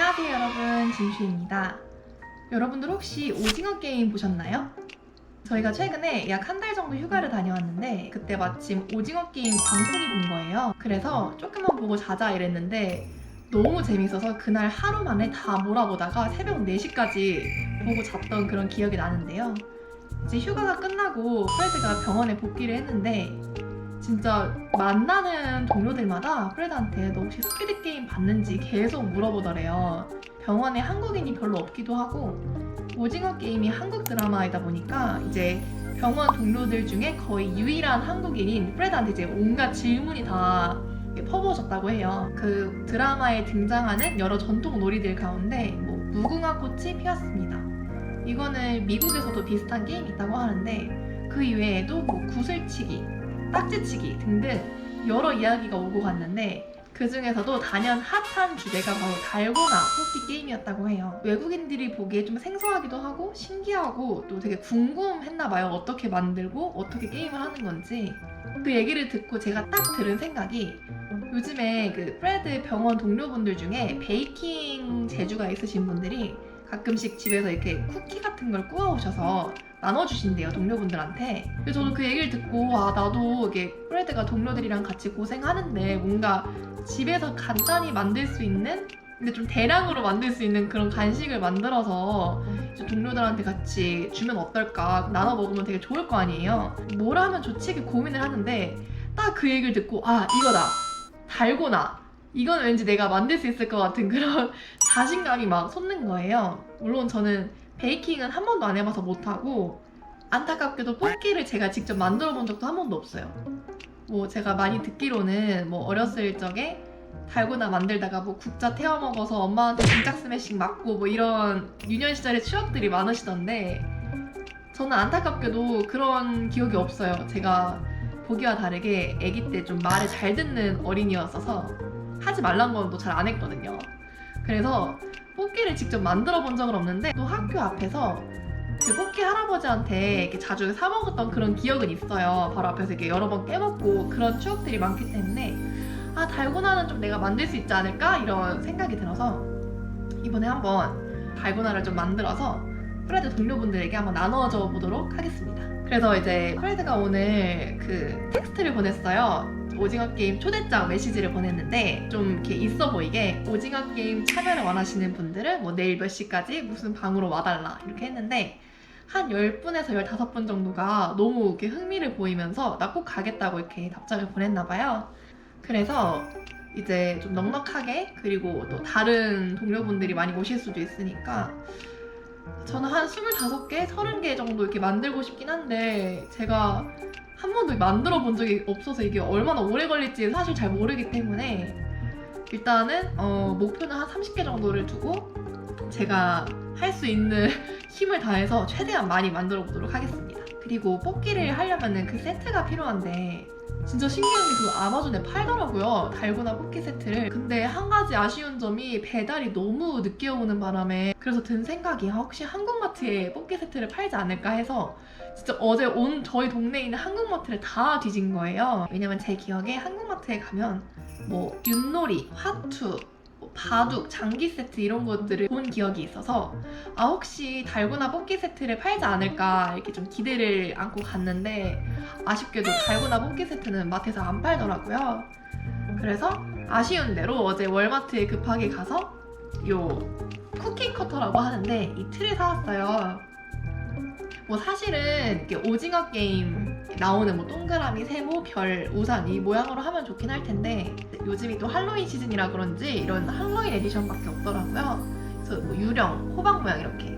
안녕하세요 여러분 진슈입니다. 여러분들 혹시 오징어 게임 보셨나요? 저희가 최근에 약 한 달 정도 휴가를 다녀왔는데 그때 마침 오징어 게임 광풍이 분 거예요. 그래서 조금만 보고 자자 이랬는데 너무 재밌어서 그날 하루 만에 다 몰아보다가 새벽 4시까지 보고 잤던 그런 기억이 나는데요. 이제 휴가가 끝나고 프레드가 병원에 복귀를 했는데 진짜 만나는 동료들마다 프레드한테 너 혹시 스피드 게임 봤는지 계속 물어보더래요. 병원에 한국인이 별로 없기도 하고 오징어 게임이 한국 드라마이다 보니까 이제 병원 동료들 중에 거의 유일한 한국인인 프레드한테 이제 온갖 질문이 다 퍼부어졌다고 해요. 그 드라마에 등장하는 여러 전통 놀이들 가운데 뭐 무궁화 꽃이 피었습니다. 이거는 미국에서도 비슷한 게임이 있다고 하는데 그 이외에도 뭐 구슬치기, 딱지치기 등등 여러 이야기가 오고 갔는데 그 중에서도 단연 핫한 주제가 바로 달고나 뽑기 게임이었다고 해요. 외국인들이 보기에 좀 생소하기도 하고 신기하고 또 되게 궁금했나 봐요. 어떻게 만들고 어떻게 게임을 하는 건지. 그 얘기를 듣고 제가 딱 들은 생각이 요즘에 그 프레드 병원 동료분들 중에 베이킹 재주가 있으신 분들이 가끔씩 집에서 이렇게 쿠키 같은 걸 구워 오셔서 나눠주신대요 동료분들한테. 그래서 저도 그 얘기를 듣고 아 나도 이게 프레드가 동료들이랑 같이 고생하는데 뭔가 집에서 간단히 만들 수 있는 근데 좀 대량으로 만들 수 있는 그런 간식을 만들어서 동료들한테 같이 주면 어떨까 나눠 먹으면 되게 좋을 거 아니에요. 뭘 하면 좋지 이렇게 고민을 하는데 딱 그 얘기를 듣고 아 이거다 달고나 이건 왠지 내가 만들 수 있을 것 같은 그런 자신감이 막 솟는 거예요. 물론 저는 베이킹은 한 번도 안 해봐서 못하고 안타깝게도 뽑기를 제가 직접 만들어 본 적도 한 번도 없어요. 뭐 제가 많이 듣기로는 뭐 어렸을 적에 달고나 만들다가 뭐 국자 태워 먹어서 엄마한테 진작 스매싱 맞고 뭐 이런 유년 시절의 추억들이 많으시던데 저는 안타깝게도 그런 기억이 없어요. 제가 보기와 다르게 아기 때 좀 말을 잘 듣는 어린이였어서 하지 말란 건 또 잘 안 했거든요. 그래서 뽑기를 직접 만들어 본 적은 없는데 또 학교 앞에서 그 뽑기 할아버지한테 이렇게 자주 사 먹었던 그런 기억은 있어요. 바로 앞에서 이렇게 여러 번 깨먹고 그런 추억들이 많기 때문에 아 달고나는 좀 내가 만들 수 있지 않을까 이런 생각이 들어서 이번에 한번 달고나를 좀 만들어서 프레드 동료분들에게 한번 나눠줘 보도록 하겠습니다. 그래서 이제 프레드가 오늘 그 텍스트를 보냈어요. 오징어 게임 초대장 메시지를 보냈는데 좀 이렇게 있어 보이게 오징어 게임 참여를 원하시는 분들은 뭐 내일 몇 시까지 무슨 방으로 와달라 이렇게 했는데 한 10분에서 15분 정도가 너무 이렇게 흥미를 보이면서 나 꼭 가겠다고 이렇게 답장을 보냈나 봐요. 그래서 이제 좀 넉넉하게 그리고 또 다른 동료분들이 많이 오실 수도 있으니까 저는 한 25개, 30개 정도 이렇게 만들고 싶긴 한데 제가 한 번도 만들어 본 적이 없어서 이게 얼마나 오래 걸릴지 사실 잘 모르기 때문에 일단은 어, 목표는 한 30개 정도를 두고 제가 할 수 있는 힘을 다해서 최대한 많이 만들어 보도록 하겠습니다. 그리고 뽑기를 하려면은 그 세트가 필요한데 진짜 신기한 게 그 아마존에 팔더라고요. 달고나 뽑기 세트를. 근데 한 가지 아쉬운 점이 배달이 너무 늦게 오는 바람에 그래서 든 생각이 아, 혹시 한국마트에 뽑기 세트를 팔지 않을까 해서 진짜 어제 온 저희 동네에 있는 한국마트를 다 뒤진 거예요. 왜냐면 제 기억에 한국마트에 가면 뭐 윷놀이, 화투, 뭐 바둑, 장기 세트 이런 것들을 본 기억이 있어서 아 혹시 달고나 뽑기 세트를 팔지 않을까 이렇게 좀 기대를 안고 갔는데 아쉽게도 달고나 뽑기 세트는 마트에서 안 팔더라고요. 그래서 아쉬운 대로 어제 월마트에 급하게 가서 요 쿠키 커터라고 하는데 이 틀을 사왔어요. 뭐 사실은 이렇게 오징어 게임 나오는 뭐 동그라미, 세모, 별, 우산 이 모양으로 하면 좋긴 할 텐데 요즘이 또 할로윈 시즌이라 그런지 이런 할로윈 에디션밖에 없더라고요. 그래서 뭐 유령, 호박 모양 이렇게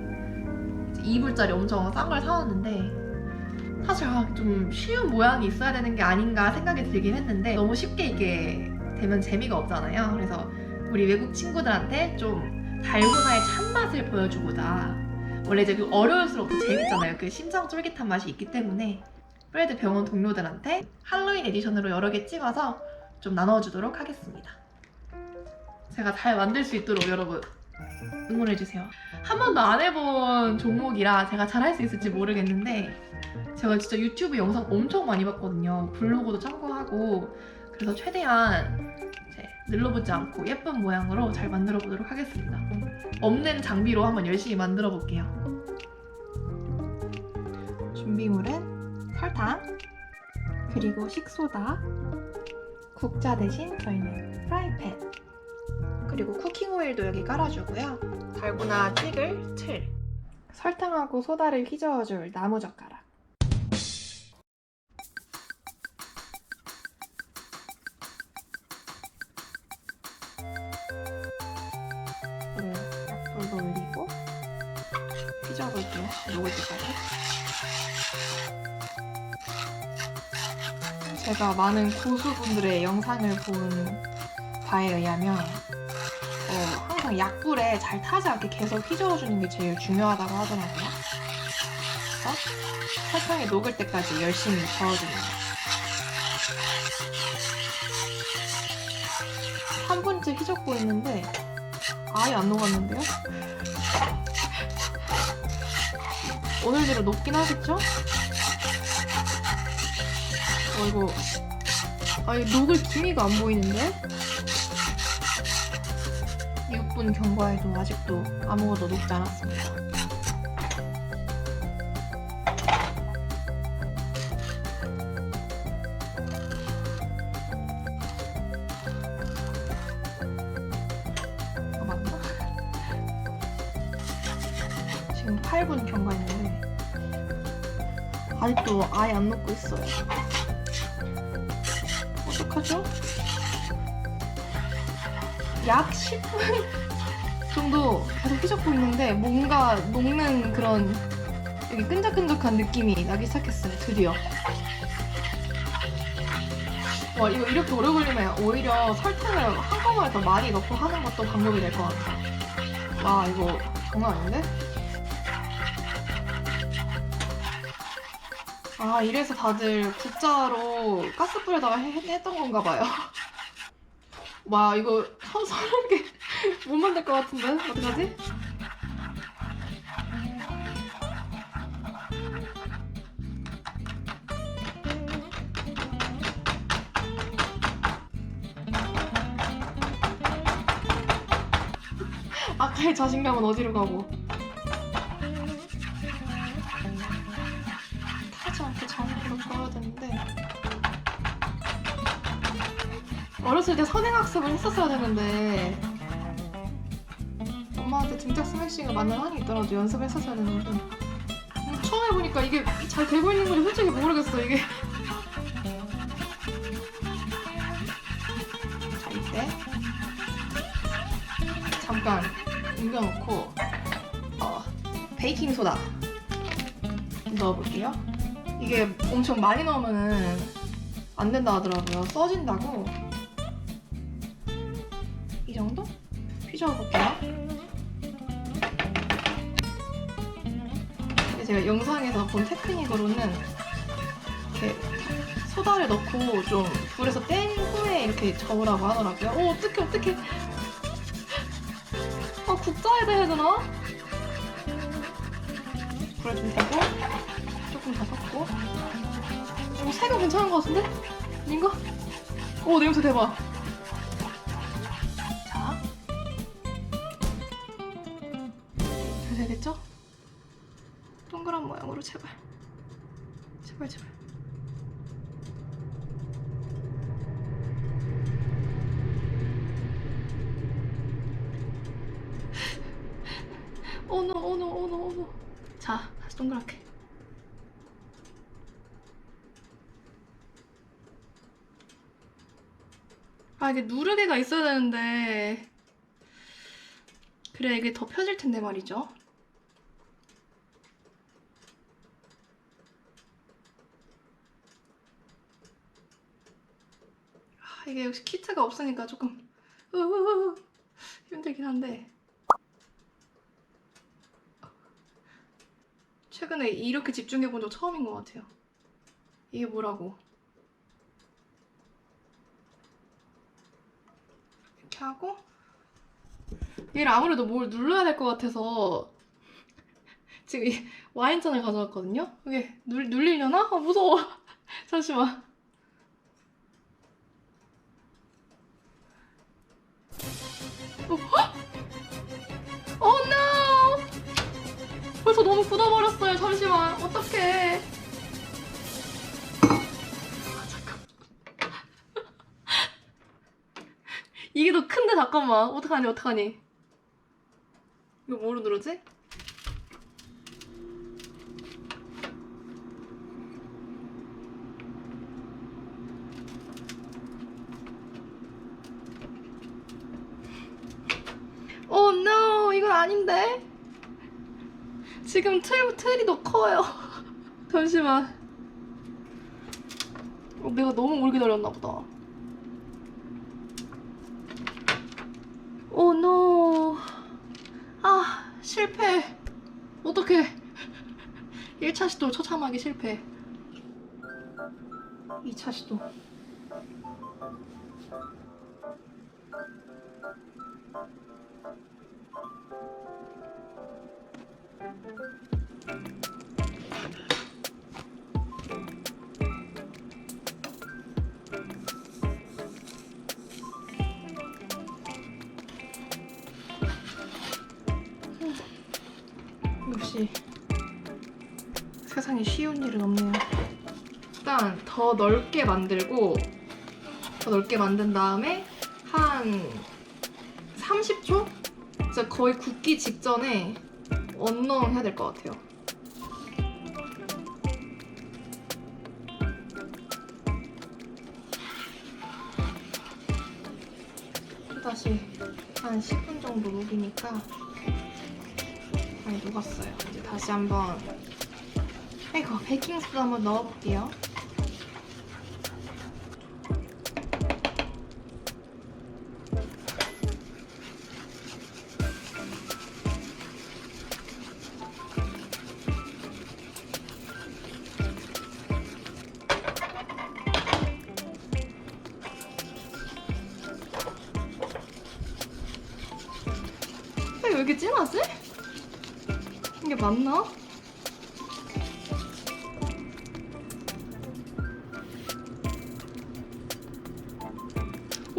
2불짜리 엄청 싼 걸 사왔는데 사실 아, 좀 쉬운 모양이 있어야 되는 게 아닌가 생각이 들긴 했는데 너무 쉽게 이게 되면 재미가 없잖아요. 그래서 우리 외국 친구들한테 좀 달고나의 참맛을 보여주고자 원래 이제 그 어려울수록 더 재밌잖아요. 그 심장 쫄깃한 맛이 있기 때문에 프레드 병원 동료들한테 할로윈 에디션으로 여러 개 찍어서 좀 나눠주도록 하겠습니다. 제가 잘 만들 수 있도록 여러분 응원해주세요. 한 번도 안 해본 종목이라 제가 잘 할 수 있을지 모르겠는데 제가 진짜 유튜브 영상 엄청 많이 봤거든요. 블로그도 참고하고 그래서 최대한 늘러보지 않고 예쁜 모양으로 잘 만들어 보도록 하겠습니다. 없는 장비로 한번 열심히 만들어 볼게요. 준비물은 설탕, 그리고 식소다, 국자 대신 저희는 프라이팬, 그리고 쿠킹 오일도 여기 깔아주고요. 달고나 튀글 틀, 설탕하고 소다를 휘저어줄 나무 젓가락. 제가 많은 고수분들의 영상을 본 바에 의하면 어, 항상 약불에 잘 타지 않게 계속 휘저어주는 게 제일 중요하다고 하더라고요. 그래서 설탕이 녹을 때까지 열심히 저어줍니다. 한 번째 휘젓고 있는데 아예 안 녹았는데요? 오늘대로 녹긴 하겠죠? 어 이거 아니 녹을 기미가 안 보이는데? 6분 경과해도 아직도 아무것도 녹지 않았습니다. 아, 맞나? 지금 8분 경과했는데 아직도 아예 안 녹고 있어요. 약 10분 정도 계속 휘젓고 있는데 뭔가 녹는 그런 여기 끈적끈적한 느낌이 나기 시작했어요. 드디어. 와 이거 이렇게 오래 걸리면 오히려 설탕을 한꺼번에 더 많이 넣고 하는 것도 방법이 될 것 같아. 와 이거 장난 아닌데? 아 이래서 다들 국자로 가스불에다가 해- 했던 건가 봐요. 와 이거 서- 서른 개못 만들 것 같은데 어떡하지? 아까의 자신감은 어디로 가고 어렸을 때 선행학습을 했었어야 되는데 엄마한테 등짝 스매싱을 맞는 한이 있더라도 연습을 했었어야 되는데 음, 처음 해보니까 이게 잘 되고 있는 건지 솔직히 모르겠어 이게. 자 이때. 잠깐 옮겨놓고 어, 베이킹 소다 넣어볼게요. 이게 엄청 많이 넣으면은 안 된다 하더라고요. 써진다고 제가 영상에서 본 테크닉으로는 이렇게 소다를 넣고 좀 불에서 뗀 후에 이렇게 저으라고 하더라고요. 오, 어떡해, 어떡해. 아, 국자에다 해야 되나? 불을 좀 대고, 조금 더 섞고. 오, 색은 괜찮은 것 같은데? 아닌가? 오, 냄새 대박. 모양으로 제발. 제발, 제발. 오노, 오노, 오노, 오노. 자, 다시 동그랗게. 아, 이게 누르개가 있어야 되는데. 그래, 이게 더 펴질 텐데 말이죠. 이게 역시 키트가 없으니까 조금 힘들긴 한데. 최근에 이렇게 집중해 본 적 처음인 것 같아요. 이게 뭐라고? 이렇게 하고 얘를 아무래도 뭘 눌러야 될 것 같아서 지금 이 와인잔을 가져왔거든요. 이게 눌, 눌리려나? 아 무서워. 잠시만. 어, no! 벌써 너무 굳어버렸어요. 잠시만. 어떡해. 이게 더 큰데, 잠깐만. 어떡하니, 어떡하니. 이거 뭐로 누르지? 오, no! 이건 아닌데? 지금 틀, 틀이 더 커요. 잠시만. 어, 내가 너무 오래 기다렸나 보다. 오, 노. 아, 실패. 어떡해. 1차 시도 처참하게 실패. 2차 시도. 세상에 쉬운 일은 없네요. 일단 더 넓게 만들고 더 넓게 만든 다음에 한 30초? 진짜 거의 굳기 직전에 언너운 해야 될 것 같아요. 다시 한 10분 정도 녹이니까 많이 녹았어요. 이제 다시 한번 아 이고 베이킹소다 한번 넣어볼게요. 왜 이렇게 진하지? 이게 맞나?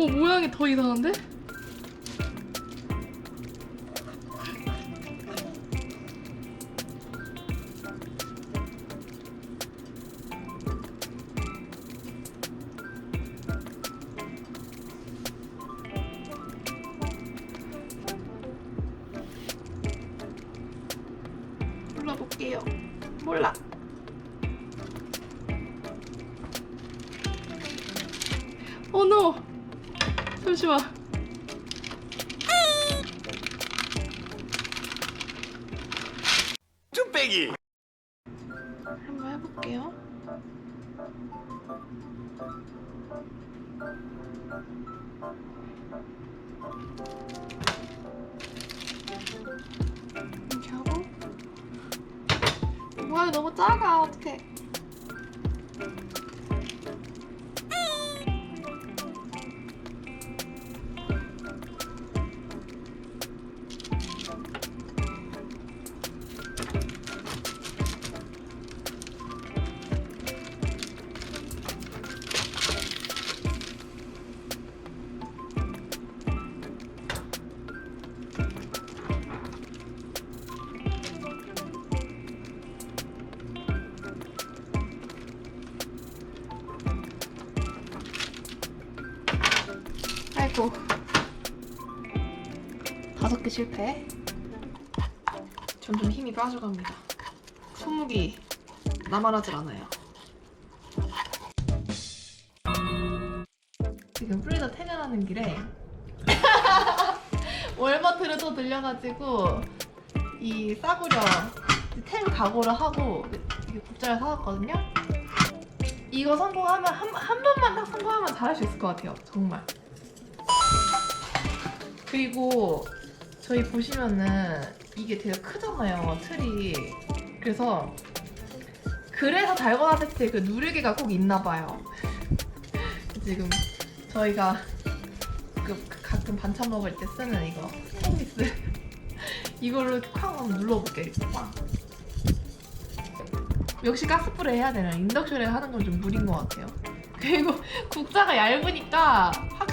오 모양이 더 이상한데? 해볼게요. 이렇게 하고. 뭐야, 너무 작아. 어떡해. 아이고. 다섯 개 실패. 점점 힘이 빠져갑니다. 손목이 나만하질 않아요. 지금 플리더 퇴근하는 길에 월마트를 또 들려가지고 이 싸구려 템 각오를 하고 국자를 사왔거든요. 이거 성공하면 한, 한 번만 딱 성공하면 잘할 수 있을 것 같아요. 정말. 그리고 저희 보시면은 이게 되게 크잖아요. 틀이. 그래서 그래서 달고나 세트에 그 누르개가 꼭 있나 봐요. 지금 저희가 그 가끔 반찬 먹을 때 쓰는 이거 서비스 이걸로 콱 한번 눌러볼게요. 이렇게 꽉. 역시 가스불에 해야 되나 인덕션에 하는 건 좀 무리인 것 같아요. 그리고 국자가 얇으니까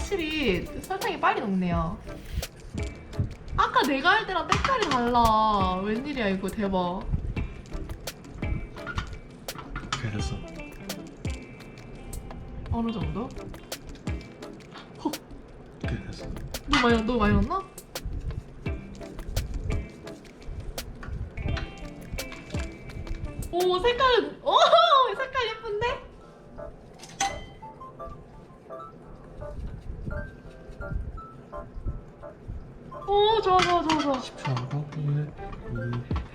확실히 설탕이 빨리 녹네요. 아까 내가 할 때랑 색깔이 달라. 웬일이야 이거 대박. 그래 됐어 어느 정도? 그래 됐어 너무 많이 너무 많이 넣나? 오 색깔 오 오 좋아 좋아 좋아 좋아. 10초 하고 1 2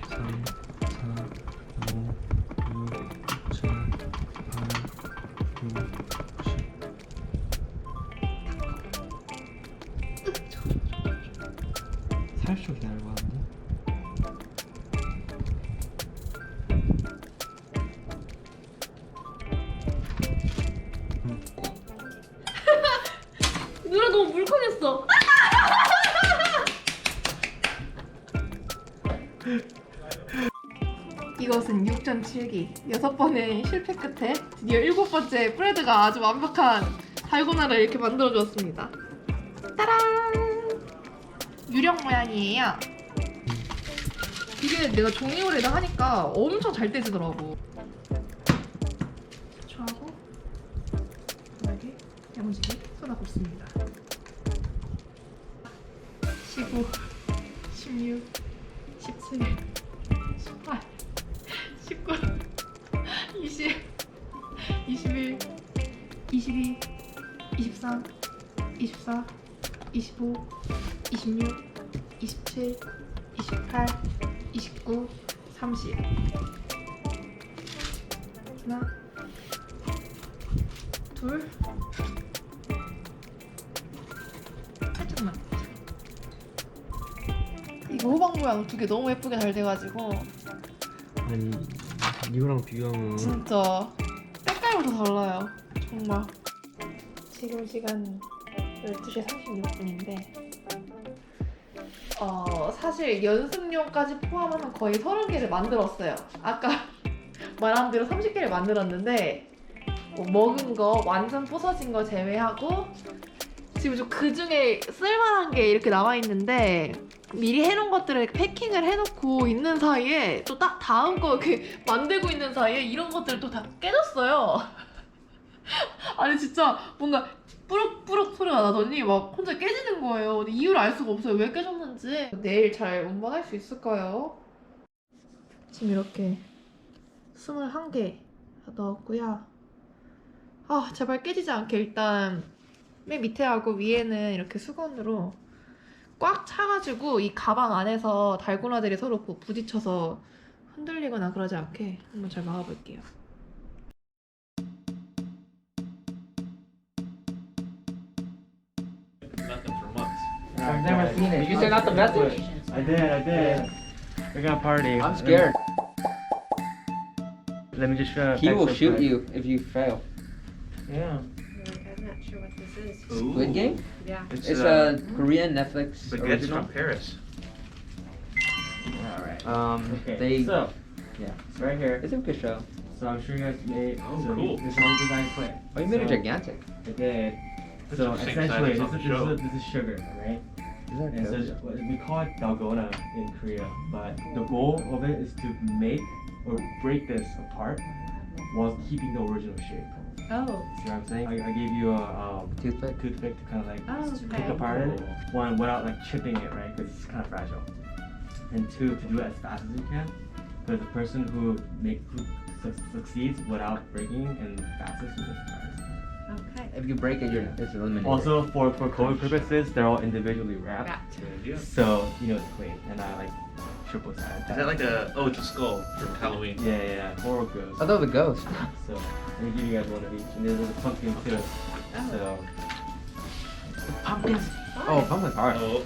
6전 7기 여섯 번의 실패 끝에 드디어 일곱 번째 프레드가 아주 완벽한 달고나를 이렇게 만들어 주었습니다. 따란! 유령 모양이에요. 이게 내가 종이홀에다 하니까 엄청 잘 떼지더라고. 추하고 편하게 야무지게 쏟아 붓습니다. 15, 16, 17, 22, 23, 24, 25, 26, 27, 28, 29, 30. 하나, 둘, 살짝만. 이거 호박 모양 두 개 너무 예쁘게 잘 돼가지고 아니 이거랑 비교하면 진짜 색깔부터 달라요. 정말. 지금 시간 12시 36분인데 어 사실 연습용까지 포함하면 거의 30개를 만들었어요. 아까 말한 대로 30개를 만들었는데 뭐 먹은 거 완전 부서진 거 제외하고 지금 좀 그 중에 쓸만한 게 이렇게 나와 있는데 미리 해놓은 것들을 패킹을 해놓고 있는 사이에 또 딱 다음 거 이렇게 만들고 있는 사이에 이런 것들 또 다 깨졌어요. 아니 진짜 뭔가 뿌럭뿌럭 소리가 나더니 막 혼자 깨지는 거예요. 이유를 알 수가 없어요. 왜 깨졌는지. 내일 잘 운반할 수 있을까요? 지금 이렇게 21개 넣었고요. 아 제발 깨지지 않게 일단 맨 밑에 하고 위에는 이렇게 수건으로 꽉 차가지고 이 가방 안에서 달고나들이 서로 부- 부딪혀서 흔들리거나 그러지 않게 한번 잘 막아볼게요. I've never seen it. Did you send out the message? I did I did we're gonna party I'm scared. let me just uh, He will shoot real you if you fail. yeah I'm not sure what this is. Squid Game? Yeah. It's, It's uh, a Korean Netflix baguettes original. from Paris. Alright. um okay They- so yeah. right here It's a good show. so I'm sure you guys made Oh, so cool. this one design play Oh, you made so, it gigantic. I did so essentially this is, this, is, this is sugar right Is that And so we call it dalgona in Korea, but the goal of it is to make or break this apart while keeping the original shape. Oh. See what I'm saying? I, I gave you a um, Toothpick? toothpick to kind of like Oh, pick apart it, one without like chipping it, right? Because it's kind of fragile. And two, to do it as fast as you can, because the person who make who su- succeeds without breaking and fastest wins the prize. Okay. If you break it, you're it's eliminated. Also, for for COVID purposes, they're all individually wrapped. Wrapped. So you know it's clean, and I like triple sided. Is that like a oh, it's a skull from Halloween? Yeah, yeah, yeah. Horror ghost. I thought the ghost. So let me give you guys one of each, and there's a pumpkin too. Oh. So Pumpkins. Oh, pumpkins hard. Oh,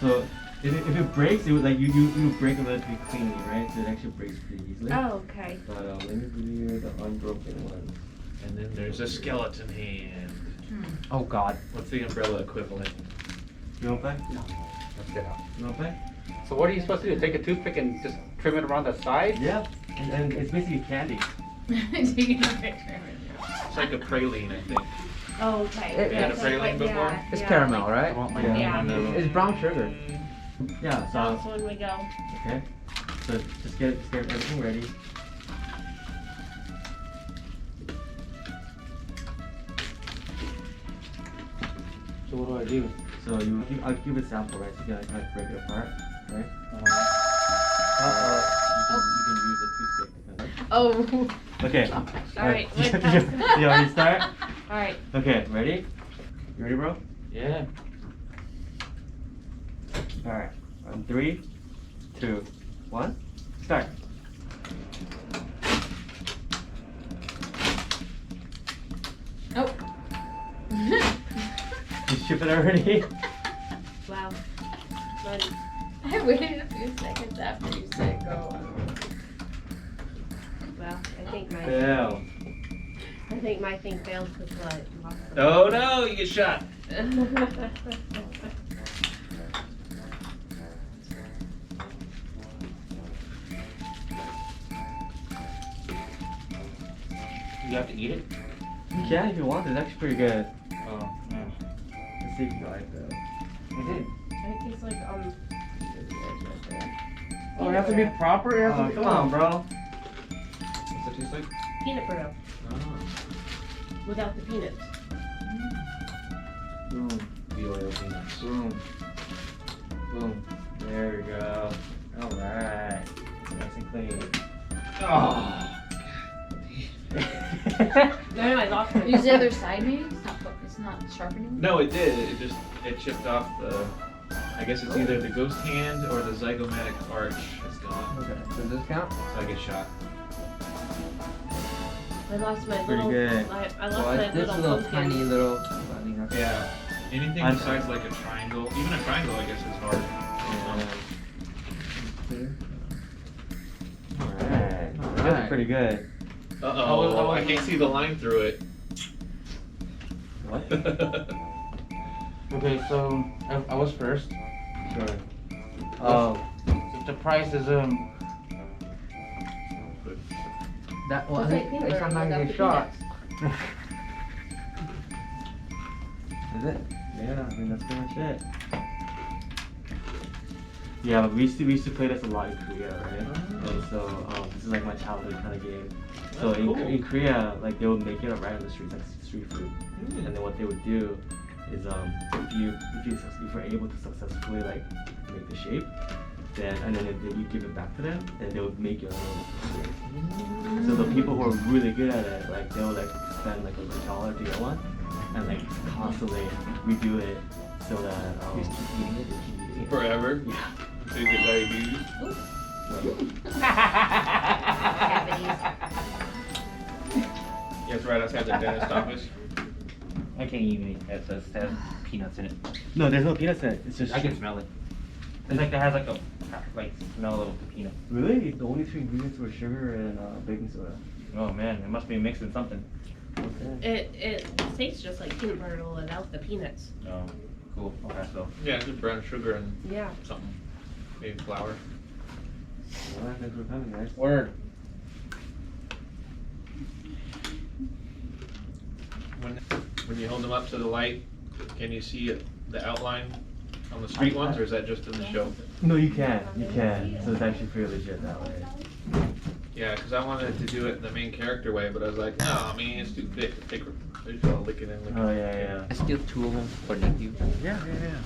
so if it, if it breaks, it would like you you you break it relatively cleanly, right? So it actually breaks pretty easily. Oh, okay. But um, let me give you the unbroken one. And then there's a skeleton hand. Oh god. What's the umbrella equivalent? You want to play? Let's get out. You want to play? So what are you supposed to do? Take a toothpick and just trim it around the side? Yeah. And then it's basically candy. Taking a picture. It's like a praline, I think. Oh, okay. It- You had a That's praline like- before? yeah, It's yeah, caramel, like- right? I want my Yeah. Yeah. name It's brown sugar. Yeah. So us when we go. okay. So just get just get everything ready. So what do I do? So you, you I'll give a sample, right? So you gotta can like break it apart, right? Uh-huh. Uh, Uh-oh. You can, you can use a toothpick. depending. Oh. Okay. All uh, right. you, wait, you, you want me to start? All right. Okay, ready? You ready, bro? Yeah. All right. On three, two, one, start. You ship it already? wow. Fun. I waited a few seconds after you said go. Well, I think my Fail. I think my thing failed because what? Oh no, you get shot. You have to eat it? Yeah, if you want. It's actually pretty good. Mm-hmm. Oh. Let's see if you like it. We did. it tastes like um. Oh, it has to be proper? It has to uh, be come on, bro. What's it taste like? Peanut brittle Oh. Ah. without the peanuts. Mm-hmm. Boom, The oil peanuts. boom, boom. There we go. All right. Nice and clean. Oh. No, no, I lost it. Use the other side maybe? It's not, it's not sharpening? No, it did. It just it chipped off the. I guess it's either the ghost hand or the zygomatic arch is gone. okay. Does this count? So I get shot. I lost my Pretty little. good. I, I lost Well, my this little, little pumpkin. tiny little. I Yeah. Anything I'm- besides like a triangle, even a triangle, I guess is hard. Alright. You guys are Alright. pretty good. Uh I was- I oh, I can't see the line through it. What? Okay, so I, I was first. Sure. Oh, So the price is um. That well, It's I like think peanut next butter time I without get the shot. is it? Yeah, I mean that's pretty much it. Yeah, but we used to we used to play this a lot in Korea, right? And so um, this is like my childhood kind of game. So That's in, cool. in Korea, like they would make it right on the streets, like street food. And then what they would do is um, if you if you if you're able to successfully like make the shape, then and then if you give it back to them, then they would make your own. So the people who are really good at it, like they'll like spend like a dollar to get one, and like constantly redo it so that um, Just keep eating it. Just keep eating it. Forever. yeah. So you get diabetes. Yes, right outside the dentist office. I can't even eat it. It says it has peanuts in it. No, there's no peanuts in it. It's just I can smell it. It's like it has like a like smell of a peanut. really the only two ingredients were sugar and uh, baking soda. Oh man, it must be mixed in something. Okay. It it tastes just like peanut butter without the peanuts. Oh, cool. Okay, so Yeah, just brown sugar and Yeah. something. Maybe flour. Well, thanks for coming, guys. word. When when you hold them up to the light, can you see it, the outline on the street ones, or is that just in the show? No, you can. You can. So it's actually pretty legit that way. Yeah, because I wanted to do it the main character way, but I was like, no, I mean it's too thick. Take, I just want to lick it in. Lick Oh yeah, yeah. I steal two of them for Nikki. Yeah, yeah, yeah.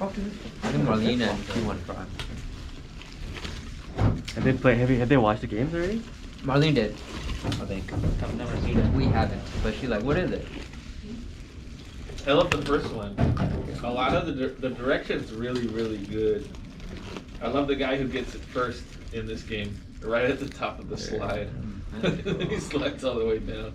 I think Marlene and she want to try. Have they play? Have, you, have they watched the games already? Marlene did. I think. I've never seen it. We haven't. But she's like, what is it? I love the first one. A lot of the di- the direction's really really good. I love the guy who gets it first in this game, right at the top of the slide. Mm-hmm. he slides all the way down.